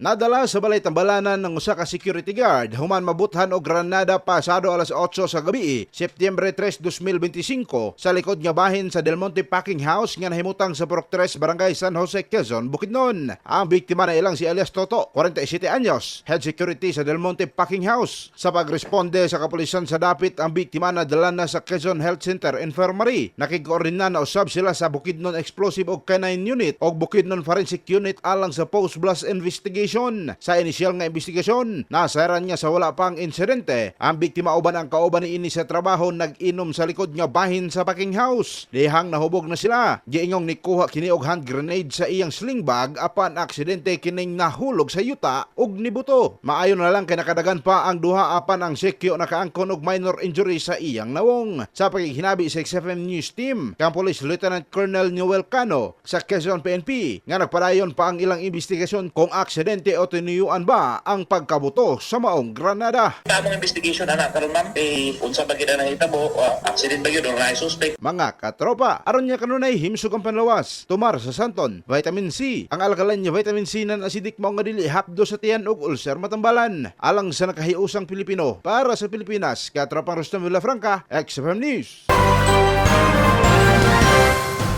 Nadala sa balay tambalanan ng usa ka security guard human mabuthan og granada pasado alas 8 sa gabi, Septyembre 3, 2025 sa likod nga bahin sa Del Monte Packing House nga nahimutang sa Purok 3, Barangay San Jose, Quezon, Bukidnon. Ang biktima na ilang si alias Toto, 47 anyos, head security sa Del Monte Packing House. Sa pagresponde sa kapulisan sa dapit, ang biktima na dala na sa Quezon Health Center Infirmary. Nakikoordina na usab sila sa Bukidnon Explosive o Canine Unit o Bukidnon Forensic Unit alang sa post-blast investigation. Sa inisyal nga investigasyon, nasaran niya sa wala pang insidente. Ang biktima uban ang kauban ni ini sa trabaho nag-inom sa likod nga bahin sa packing house. Dihang nahubog na sila. Giingong nikuha kini og hand grenade sa iyang sling bag apan aksidente kining nahulog sa yuta ug nibuto. Maayo na lang kay nakadagan pa ang duha apan ang sekyo nakaangkon og minor injury sa iyang nawong. Sa paghinabi sa XFM News Team, kang Police Lieutenant Colonel Noel Cano sa Quezon PNP nga nagpadayon pa ang ilang investigasyon kung aksidente o tinuyuan ba ang pagkabuto sa maong Granada. Tamang investigation anak karon ma'am eh unsa ba gid na hitabo uh, accident ba gyud or na suspect Mga katropa, aron niya kanunay himsog ang panlawas. Tumar sa santon, vitamin C. Ang alkalan niya vitamin C nan acidic mao nga dili hapdo sa tiyan ug ulcer matambalan. Alang sa nakahiusang Pilipino para sa Pilipinas, katropang Rustam Villafranca, XFM News.